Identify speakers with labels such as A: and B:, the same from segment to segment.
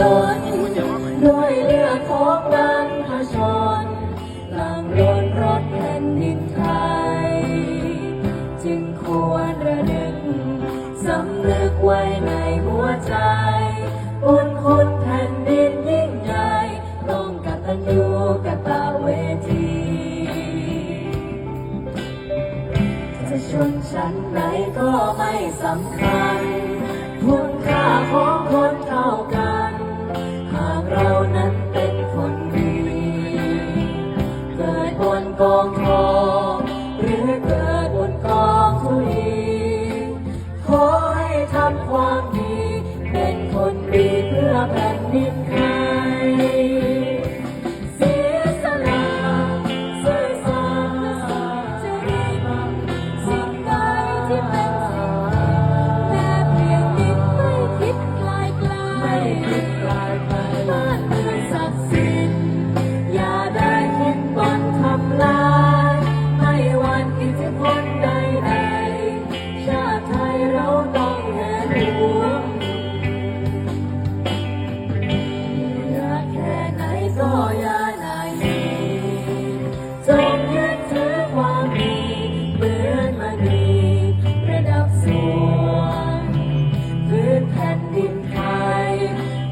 A: ล้นด้วยเลือดของบรรพชนหลังล้นรถแผ่นดินไทย จึงควรระลึกสำนึกไว้ในหัวใจ บุญคุณแผ่นดินยิ่งใหญ่ต้องกตัญญูกตเวที จะชนชั้นไหนก็ไม่สำคัญคุณค่าของคน กองทองหรือเกิดบนกองทุลีขอให้ทำความดี เป็นคนดีเพื่อแผ่นดินไทยเสียสละซื่อสัตย์จะได้สิ่งใดที่เป็น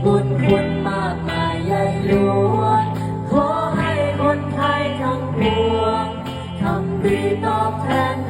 A: บุญคุณมากมายใหญ่หลวงขอให้คนไทยทั้งปวงทำดีตอบแทน